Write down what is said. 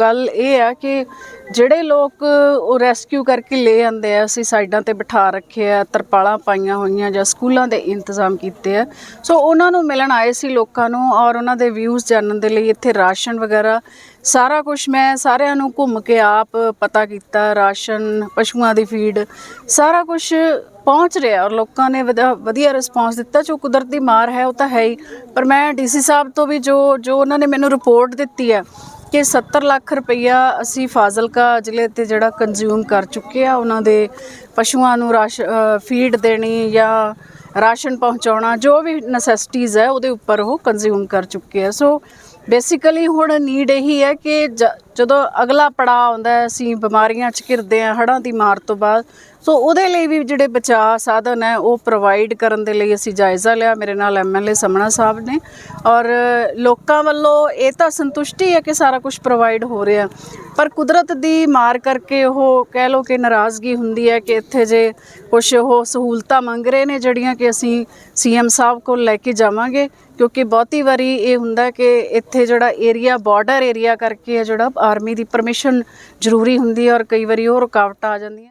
ਗੱਲ ਇਹ ਆ ਕਿ ਜਿਹੜੇ ਲੋਕ ਉਹ ਰੈਸਕਿਊ ਕਰਕੇ ਲੈ ਆਂਦੇ ਆ, ਅਸੀਂ ਸਾਈਡਾਂ ਤੇ ਬਿਠਾ ਰੱਖੇ ਆ, ਤਰਪਾਲਾਂ ਪਾਈਆਂ ਹੋਈਆਂ ਜਾਂ ਸਕੂਲਾਂ ਦੇ ਇੰਤਜ਼ਾਮ ਕੀਤੇ ਆ। ਸੋ ਉਹਨਾਂ ਨੂੰ ਮਿਲਣ ਆਏ ਸੀ ਲੋਕਾਂ ਨੂੰ ਔਰ ਉਹਨਾਂ ਦੇ ਵਿਊਜ਼ ਜਾਣਨ ਦੇ ਲਈ ਇੱਥੇ ਰਾਸ਼ਨ ਵਗੈਰਾ, ਸਾਰਾ ਕੁਝ ਮੈਂ ਸਾਰਿਆਂ ਨੂੰ ਘੁੰਮ ਕੇ ਆਪ ਪਤਾ ਕੀਤਾ, ਰਾਸ਼ਨ, ਪਸ਼ੂਆਂ ਦੀ ਫੀਡ ਸਾਰਾ ਕੁਝ ਪਹੁੰਚ ਰਿਹਾ ਔਰ ਲੋਕਾਂ ਨੇ ਵਧਾ- ਵਧੀਆ ਰਿਸਪਾਂਸ ਦਿੱਤਾ। ਜੋ ਕੁਦਰਤੀ ਮਾਰ ਹੈ ਉਹ ਤਾਂ ਹੈ ਹੀ। ਪਰ ਮੈਂ ਡੀਸੀ ਸਾਹਿਬ ਤੋਂ ਵੀ ਜੋ ਜੋ ਉਹਨਾਂ ਨੇ ਮੈਨੂੰ ਰਿਪੋਰਟ ਦਿੱਤੀ ਹੈ ਕਿ 70 ਲੱਖ ਰੁਪਈਆ ਅਸੀਂ ਫਾਜ਼ਿਲਕਾ ਜ਼ਿਲ੍ਹੇ ਤੇ ਜਿਹੜਾ ਕੰਜ਼ਿਊਮ ਕਰ ਚੁੱਕੇ ਆ, ਉਹਨਾਂ ਦੇ ਪਸ਼ੂਆਂ ਨੂੰ ਰਾਸ਼ ਫੀਡ ਦੇਣੀ ਜਾਂ ਰਾਸ਼ਨ ਪਹੁੰਚਾਉਣਾ, ਜੋ ਵੀ ਨੈਸੈਸਿਟੀਜ਼ ਹੈ ਉਹਦੇ ਉੱਪਰ ਉਹ ਕੰਜ਼ਿਊਮ ਕਰ ਚੁੱਕੇ ਆ। ਸੋ ਬੇਸਿਕਲੀ ਹੁਣ ਨੀਡ ਇਹੀ ਹੈ ਕਿ ਜ- ਜਦੋਂ ਅਗਲਾ ਪੜਾਅ ਆਉਂਦਾ ਅਸੀਂ ਬਿਮਾਰੀਆਂ ਚ ਘਿਰਦੇ ਆ ਹੜ੍ਹਾਂ ਦੀ ਮਾਰ ਤੋਂ ਬਾਅਦ। ਸੋ ਉਹਦੇ ਲਈ ਵੀ ਜਿਹੜੇ ਬਚਾਅ ਸਾਧਨ ਹੈ, ਉਹ ਪ੍ਰੋਵਾਈਡ ਕਰਨ ਦੇ ਲਈ ਅਸੀਂ ਜਾਇਜ਼ਾ ਲਿਆ। ਮੇਰੇ ਨਾਲ ਐਮਐਲਏ ਸਮਣਾ ਸਾਹਿਬ ਨੇ। ਔਰ ਲੋਕਾਂ ਵੱਲੋਂ ਇਹ ਤਾਂ ਸੰਤੁਸ਼ਟੀ ਹੈ ਕਿ ਸਾਰਾ ਕੁਝ ਪ੍ਰੋਵਾਈਡ ਹੋ ਰਿਹਾ। ਪਰ ਕੁਦਰਤ ਦੀ ਮਾਰ ਕਰਕੇ ਉਹ ਕਹਿ ਲਓ ਕਿ ਨਾਰਾਜ਼ਗੀ ਹੁੰਦੀ ਹੈ ਕਿ ਇੱਥੇ ਜੇ ਕੁਝ ਉਹ ਸਹੂਲਤਾਂ ਮੰਗ ਰਹੇ ਨੇ ਜਿਹੜੀਆਂ ਕਿ ਅਸੀਂ ਸੀਐਮ ਸਾਹਿਬ ਕੋਲ ਲੈ ਕੇ ਜਾਵਾਂਗੇ। ਕਿਉਂਕਿ ਬਹੁਤੀ ਵਾਰੀ ਇਹ ਹੁੰਦਾ ਕਿ ਇੱਥੇ ਜਿਹੜਾ ਏਰੀਆ ਬਾਰਡਰ ਏਰੀਆ ਕਰਕੇ ਹੈ ਜਿਹੜਾ ਆਰਮੀ ਦੀ ਪਰਮਿਸ਼ਨ ਜ਼ਰੂਰੀ ਹੁੰਦੀ ਹੈ ਔਰ ਕਈ ਵਾਰੀ ਉਹ ਰੁਕਾਵਟਾਂ ਆ ਜਾਂਦੀਆਂ।